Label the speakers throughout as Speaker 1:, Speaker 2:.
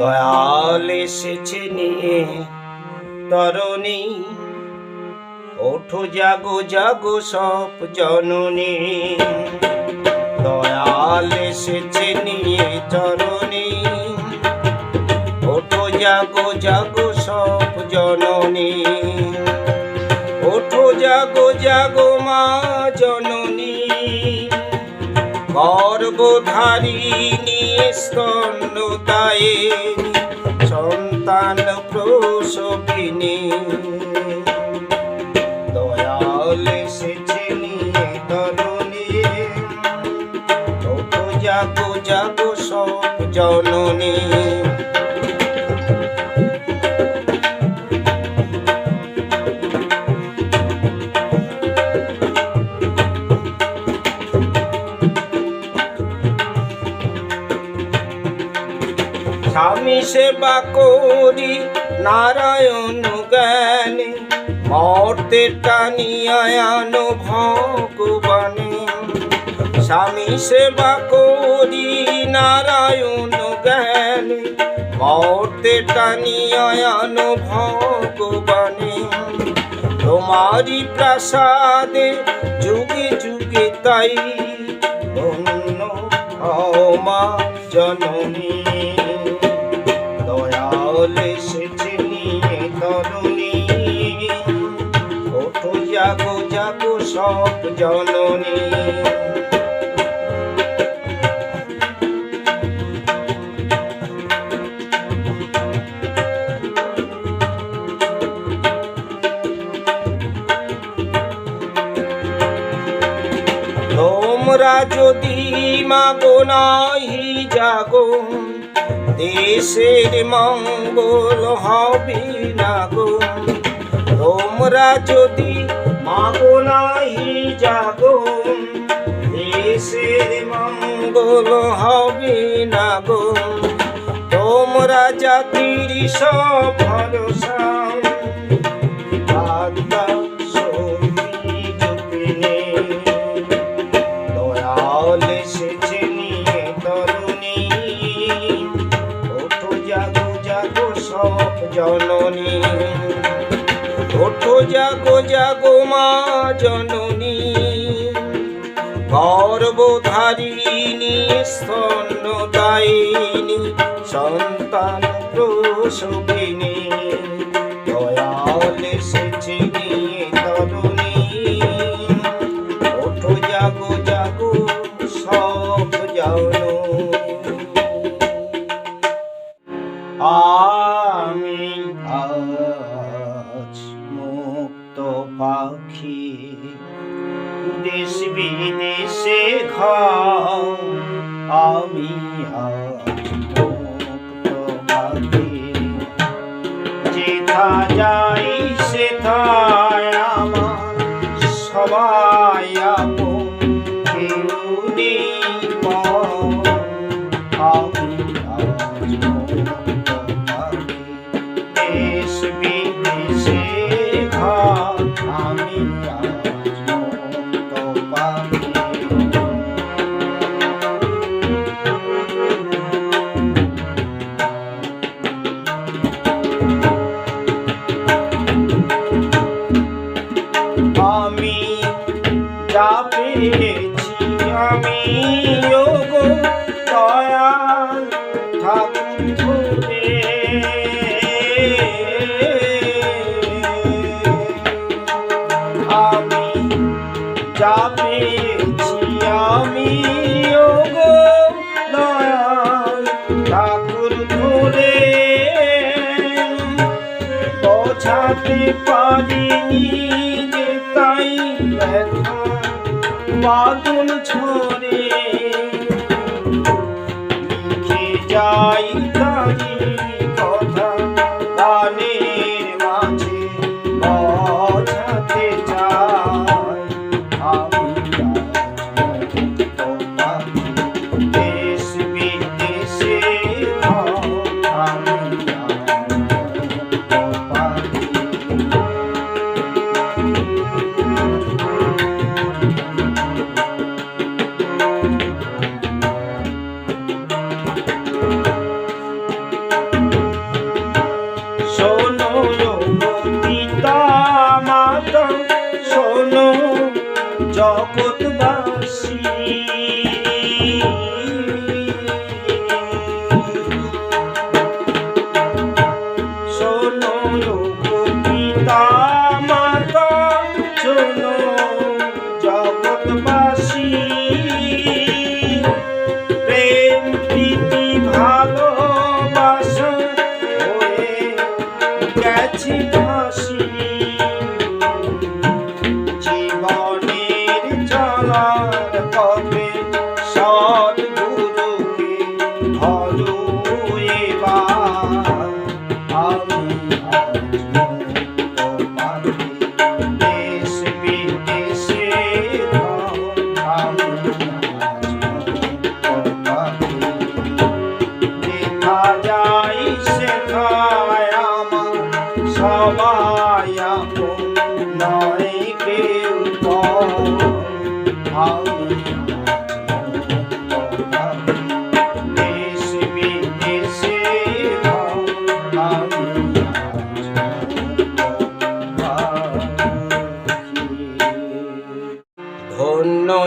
Speaker 1: দয়াল এসেছে নিয়ে তরণী, ওঠো, জাগো জাগো সব জননী। দয়াল এসেছে নিয়ে চরণী ওঠো, জাগো জাগো সব জননী। ওঠো, জাগো জাগো মা জননী। গর্ভধারিণী স্তন্যদায়ে সন্তান প্রসবিনী। দয়াল এসেছে নিয়ে তরুণী। যাগো জাগো সব জননী। স্বামী সেবা করি, নারায়ণ জ্ঞানে, মর্তে টানিয়ান ভগবানে। স্বামী সেবা করি, নারায়ণ জ্ঞানে, মর্তে টানিয়ান ভগবানে। তোমারি প্রাসাদে যুগে যুগে তাই ধন্য মা জননী। জাগো জাগো সব জননী। তোমরা যদি মাগো নাহি জাগো, দেশের মঙ্গল হবে না গো। তোমরা যদি মাগো নাহি জাগো। দেশের মঙ্গল হবে না গো। তোমরা জাতির সব ভরসা। জননী। ওঠো জাগো জাগো মা জননী। গর্বধারিণী স্তন্যদায়িনী সন্তান প্রসবিনী। দয়াল এসেছে দেশ বিদেশে খাও আমি আজ বোঝাতে পারিনি যে তাই ব্যথা বাদল ছড়ে। লিখে যাই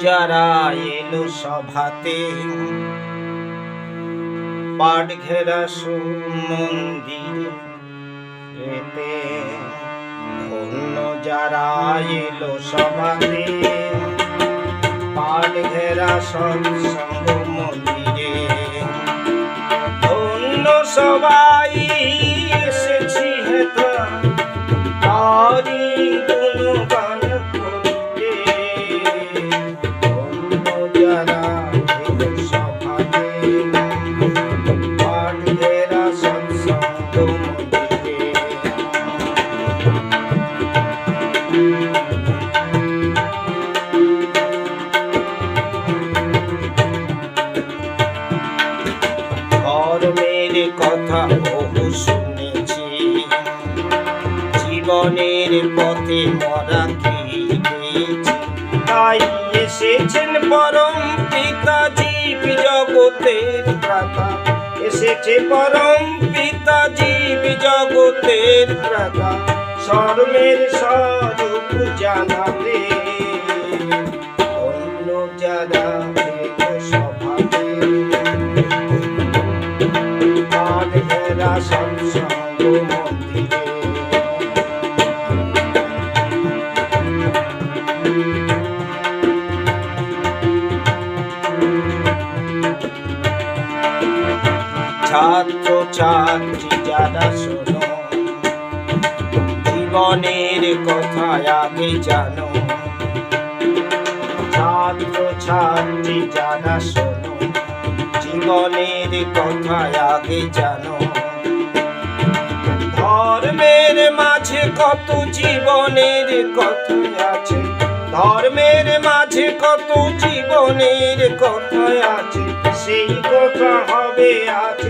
Speaker 1: যারা এলো সভাতে। পাট ঘেরা সুমন্দির এতে ধন্য যারা এলো সভাতে। পাট ঘেরা সৎসঙ্গ মন্দিরে। ধন্য সবাই ধর্মের কথা বহু শুনেছি। জীবনের পথে মরা খেয়েছি তাই এসেছেন পরম পিতা জীব জগতের প্রাতা এসেছে পরম পিতা জীব জগতের প্রাতা সর্বের স্বরূপ জানাতে ছাত্র ছাত্রী যারা শোনো, জীবনের কথা আগে জানো। ছাত্র ছাত্রী যারা শোনো, জীবনের কথা আগে জানো। ধর্মের মাঝে কত জীবনের কথা আছে। ধর্মের মাঝে কত জীবনের কথা আছে। সেই কথা হবে আজ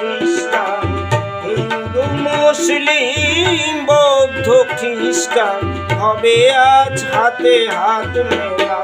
Speaker 1: খ্রিস্টান হিন্দু মুসলিম বৌদ্ধ খ্রিস্টান হবে আজ হাতে হাত মেলা